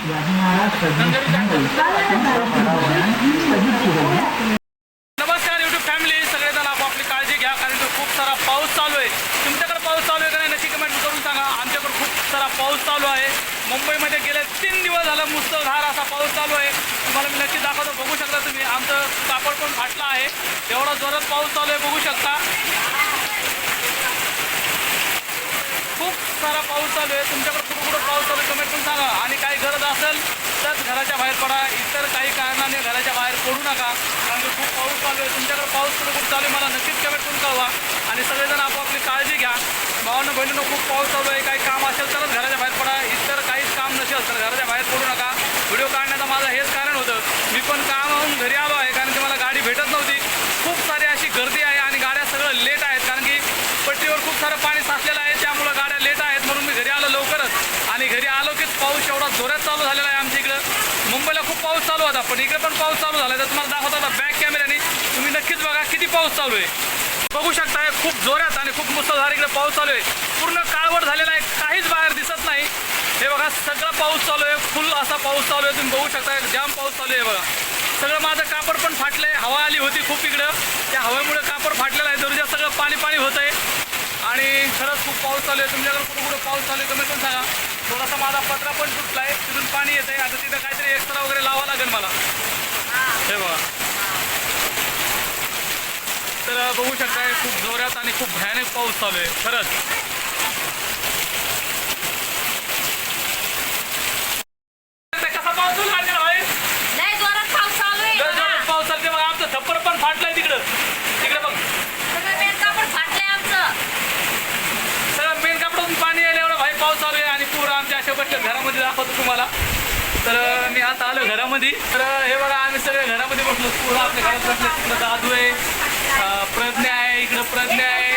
नमस्कार YouTube family सगळेजण आपापली काळजी घ्या कारण खूप सारा पाऊस चालू आहे. तुमच्याकडे पाऊस चालू आहे का नाही नक्की कमेंट करून सांगा. आमच्याकडे खूप सारा पाऊस चालू आहे. मुंबईमध्ये गेले तीन दिवस झालं मुसळधार असा पाऊस चालू आहे. तुम्हाला मी नक्की दाखवतो बघू शकता तुम्ही. आमचं कापड पण फाटलं आहे. एवढा जोरात पाऊस चालू आहे बघू शकता. खूप सारा पाऊस चालू आहे तुमच्याकडे कुठं कुठं पाऊस चालू आहे कमेंट करून सांगा आणि काही गरज असेल तर घराच्या बाहेर पडा. इतर काही कारणाने घराच्या बाहेर पडू नका. कारण की खूप पाऊस चालू आहे. तुमच्याकडे पाऊस कुठं खूप चालू आहे मला नक्कीच कमेंट करून कळवा. आणि सगळेजण आपापली काळजी घ्या. भावानं बहिणीनं खूप पाऊस चालू आहे. काही काम असेल तरच घराच्या बाहेर पडा. इतर काहीच काम नसेल तर घराच्या बाहेर पडू नका. व्हिडिओ काढण्याचं माझं हेच कारण होतं. मी पण कामाहून घरी आलो आहे कारण की मला गाडी भेटत नव्हती खूप सारी अशी गर्दी आहे आणि गाड्या सगळं लेट आहेत कारण की पट्टीवर खूप सारं पाणी साचलेलं आहे त्यामुळं गाड्या लेट आहेत म्हणून मी घरी आलो लवकरच आणि घरी आलो की पाऊस एवढा जोरात चालू झालेला आहे आमच्या इकडं मुंबईला खूप पाऊस चालू होता पण इकडे पण पाऊस चालू झाला आहे तर तुम्हाला दाखवता होता बॅक कॅमेऱ्याने तुम्ही नक्कीच बघा किती पाऊस चालू आहे. बघू शकताय खूप जोरात आणि खूप मुसळधार इकडे पाऊस चालू आहे. पूर्ण काळवट झालेला आहे. काहीच बाहेर दिसत नाही. हे बघा सगळा पाऊस चालू आहे. फुल असा पाऊस चालू आहे. तुम्ही बघू शकता जाम पाऊस चालू आहे बघा. सगळं माझं कापड पण फाटलं आहे हवा आली होती खूप इकडं. त्या हवेमुळे कापड फाटलेलं आहे. दर्जा सगळं पाणी पाणी होत आहे आणि खरंच खूप पाऊस चालू आहे. तुमच्याकडे कुठं कुठं पाऊस चालू आहे तुम्ही पण सांगा. माझा पत्रा पण तुटला आहे तिथून पाणी येत आहे आता तिथं काहीतरी एक्स्ट्रा वगैरे लावा लागेल मला. हे बघा. तर बघू शकताय खूप जोरात आणि खूप भयानक पाऊस चालू आहे. खरंच. कसा पाऊस चालू आहे भाई? लय जोरात पाऊस चालू आहे लय जोरात पाऊस चालते बघा आमचं छप्पर पण फाटलंय तिकडं तिकडे बघ सगळं मेन कापड फाटलंय आमचं सगळं मेन कापडातून पाणी यायला एवढा भाई पाऊस चालू आहे आणि पूर बसल्या घरामध्ये दाखवतो तुम्हाला. तर मी आता आलो घरामध्ये. तर हे बघा आम्ही सगळे घरामध्ये बसलो. पूर्ण आपल्या घरात बसले. तिकडं दादू आहे प्रज्ञा आहे इकडं प्रज्ञा आहे.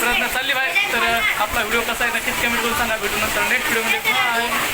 प्रज्ञा चालली भाई तर आपला व्हिडिओ कसा आहे नक्कीच कमेंट करून सांगा. भेटू नंतर नेक्स्ट व्हिडिओमध्ये बाय